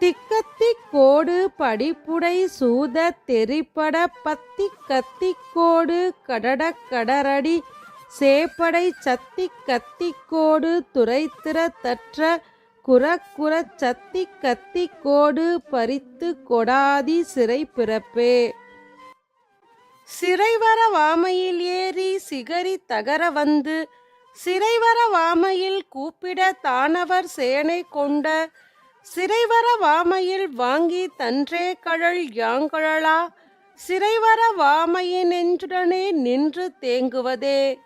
திக்கத்தி கோடு படிப்புடை சூத தெரிப்பட பத்தி கத்தி கோடு கடட கடரடி சேப்படை சத்தி கத்தி கோடு துரைத்திர தற்ற குறக்குற சத்தி கத்தி கோடு பறித்து கொடாதி சிறை பிறப்பே. சிறைவர வாமையில் ஏறி சிகரி தகர வந்து சிறைவர வாமையில் கூப்பிட தானவர் சேனை கொண்ட சிறைவர வாமையில் வாங்கி தன்றே கழல் யாங்கழலா? சிறைவர வாமையினென்றுடனே நின்று தேங்குவதே.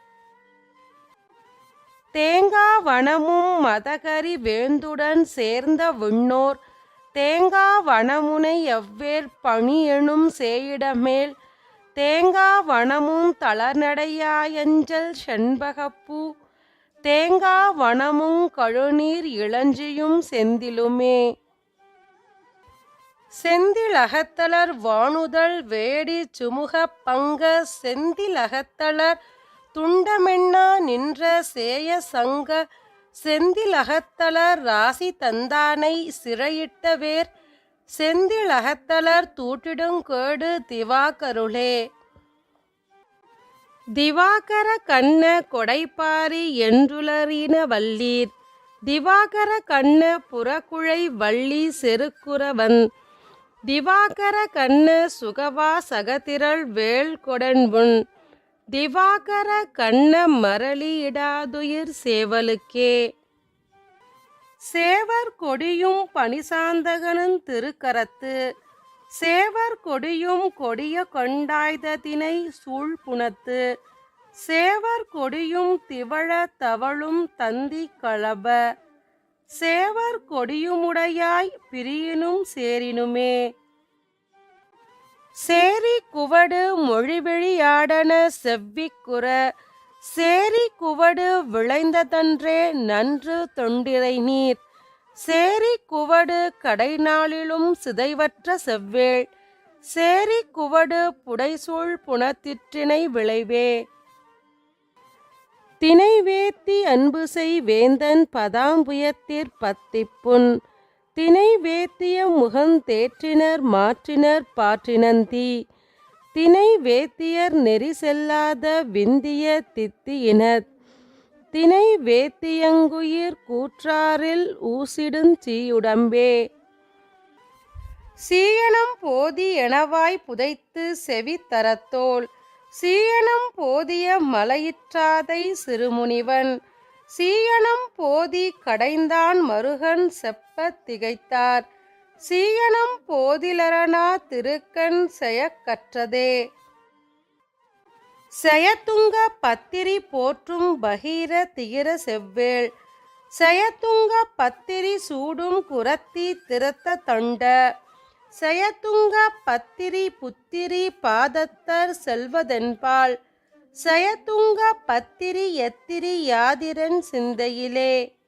தேங்கா வனமும் மதகரி வேந்துடன் சேர்ந்த விண்ணோர் தேங்கா வனமுனை எவ்வேர் பணி எனும் சேயிடமேல் தேங்கா வனமும் தளர்நடையாயஞ்சல் செண்பகப்பூ தேங்கா வனமும் கழுநீர் இளஞ்சியும் செந்திலுமே. செந்திலகத்தலர் வானுதல் வேடி சுமுக பங்க செந்திலகத்தலர் துண்டமென்னா நின்ற சேய சங்க செந்திலகத்தலர் ராசி தந்தானை சிறையிட்ட வேர் செந்திலகத்தலர் தூட்டிடுங்கேடு திவாகருளே. திவாகர கண்ண கொடைப்பாரி என்றுளறின வல்லீர். திவாகர கண்ண புறக்குழை வள்ளி செருக்குறவன். திவாகர கண்ண சுகவா சகதிரள் வேள் கொடன்புண் திவாகர கண்ண மரளியிடாதுயிர் சேவலுக்கே. சேவர் கொடியும் பனிசாந்தகனும் திருக்கரத்து. சேவர் கொடியும் கொடிய கொண்டாய்ததினை சூழ்புணத்து சேவர் கொடியும் திவழ தவழும் தந்தி களப சேவர் கொடியுமுடையாய் பிரியினும் சேரினுமே. சேரி குவடு மொழிவிழியாடன செவ்விக்குற சேரி குவடு விளைந்ததன்றே நன்று தொண்டிரை நீர் சேரி குவடு கடைநாளிலும் சிதைவற்ற செவ்வேள். சேரி குவடு புடைசூழ் புனத்திற்றினை விளைவே. தினை வேத்தி அன்பு செய் வேந்தன் பதாம்புயத்திற் பத்திப்புண் தினை வேத்திய முகந்தேற்றினர் மாற்றினர் பாற்றினந்தி. தினை வேத்தியர் நெறி செல்லாத விந்திய தித்தியினர். தினை வேத்தியங்குயிர் கூற்றாரில் ஊசிடுஞ் சீயுடம்பே. சீயனம் போதி எனவாய் புதைத்து செவி தரத்தோல் சீயனம் போதிய மலையிற்றாதை சிறுமுனிவன் சீயனம் போதி கடைந்தான் மருகன் செப்பத் திகைத்தார் சீயனம் போதிலரணா திருக்கண் செயக்கற்றதே. செயத்துங்க பத்திரி போற்றும் பகீர திகிர செவ்வேள். செயத்துங்க பத்திரி சூடும் குரத்தி திருத்த தண்ட. செயத்துங்க பத்திரி புத்திரி பாதத்தர் செல்வதென்பால். செயத்துங்க பத்திரி எத்திரி யாதிரன் சிந்தையிலே.